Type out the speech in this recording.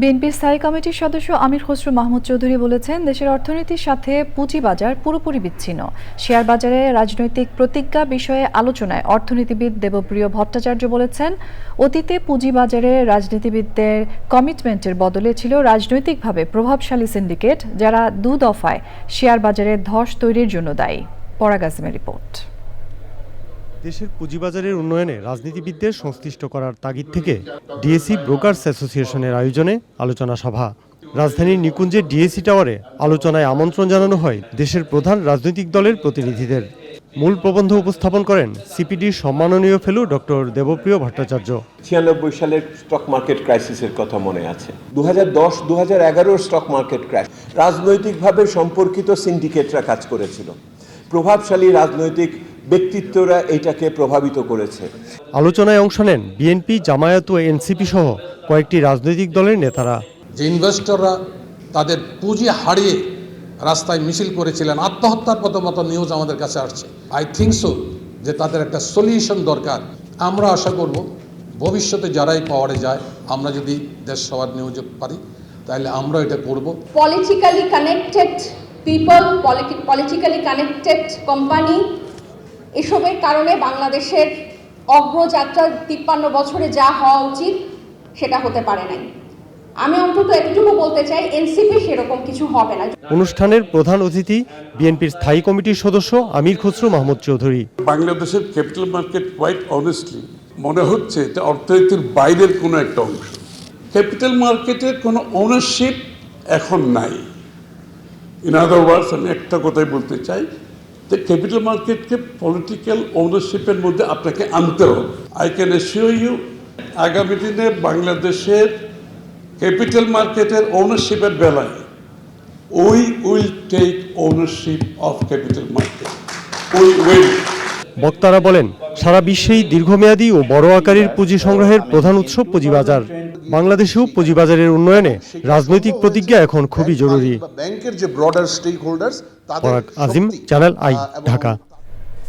বিএনপির স্থায়ী কমিটির সদস্য আমির খসরু মাহমুদ চৌধুরী বলেছেন, দেশের অর্থনীতির সাথে পুঁজিবাজার পুরোপুরি বিচ্ছিন্ন। শেয়ার বাজারে রাজনৈতিক প্রতিজ্ঞা বিষয়ে আলোচনায় অর্থনীতিবিদ দেবপ্রিয় ভট্টাচার্য বলেছেন, অতীতে পুঁজিবাজারে রাজনীতিবিদদের কমিটমেন্টের বদলে ছিল রাজনৈতিকভাবে প্রভাবশালী সিন্ডিকেট, যারা দু দফায় শেয়ার বাজারে ধস তৈরির জন্য দায়ী। পরাগাজমের রিপোর্ট। দেশের পুঁজিবাজারের উন্নয়নে রাজনীতিবিদদের সংশ্লিষ্ট করার তাগিদ থেকে ডিএসি ব্রোকার্স অ্যাসোসিয়েশনের আয়োজনে আলোচনা সভা। রাজধানীর নিকুঞ্জের ডিএসি টাওয়ারে আলোচনায় আমন্ত্রণ জানানো হয় দেশের প্রধান রাজনৈতিক দলের প্রতিনিধিদের। মূল প্রবন্ধ উপস্থাপন করেন সিপিডির সম্মাননীয় ফেলু ডক্টর দেবপ্রিয় ভট্টাচার্য। ছিয়ানব্বই সালের স্টক মার্কেট ক্রাইসিসের কথা মনে আছে। দু হাজার দশ দু স্টক মার্কেট ক্র্যাশ রাজনৈতিকভাবে সম্পর্কিত সিন্ডিকেটরা কাজ করেছিল। প্রভাবশালী রাজনৈতিক ব্যক্তিত্বরা এটাকে প্রভাবিত করেছে। আলোচনায় অংশ নেন বিএনপি জামায়াত ও এনসিপি সহ কয়েকটি রাজনৈতিক দলের নেতারা। যে ইনভেস্টররা তাদের পুঁজি হারিয়ে রাস্তায় মিছিল করেছিলেন আত্মহত্যার মতো মতো নিউজ আমাদের কাছে আসছে। আই থিঙ্ক সো যে তাদের একটা সলিউশন দরকার। আমরা আশা করব ভবিষ্যতে যারাই পাওয়ারে যায় আমরা যদি দেশ সবার নিয়োগ পারি তাহলে আমরা এটা করব। Politically connected people politically connected connected company এসবের কারণে বাংলাদেশের অগ্রযাত্রা তিপ্পান্ন বছরে যা হওয়া উচিত সেটা হতে পারে নাই। আমি অন্তত এতটুকু বলতে চাই এনসিপি সেরকম কিছু হবে না। অনুষ্ঠানের প্রধান অতিথি বিএনপির স্থায়ী কমিটির সদস্য আমির খসরু মাহমুদ চৌধুরী। বাংলাদেশের ক্যাপিটাল মার্কেট কোয়াইট অনেস্টলি মনে হচ্ছে এটা অর্থনীতির বাইরের কোনো একটা অংশ। ক্যাপিটাল মার্কেটের কোনো ওনারশিপ এখন নাই। ইন আদার ওয়ার্ডস আমি একটা কথাই বলতে চাই যে ক্যাপিটাল মার্কেটকে পলিটিক্যাল ওনারশিপের মধ্যে আপনাকে আনতে হবে। আই ক্যান এসিওর ইউ আগামী দিনে বাংলাদেশের ক্যাপিটাল মার্কেটের ওনারশিপের বেলায় we will take ownership of capital market we will বক্তারা বলেন, সারা বিশ্বেই দীর্ঘমেয়াদী ও বড় আকারের পুঁজি সংগ্রহের প্রধান উৎস পুঁজিবাজার। বাংলাদেশেও পুঁজিবাজারের উন্নয়নে রাজনৈতিক প্রতিজ্ঞা এখন খুবই জরুরি ব্যাংকের যে ব্রডার স্টেক হোল্ডার্স পরাগ আজিম, চ্যানেল আই, ঢাকা।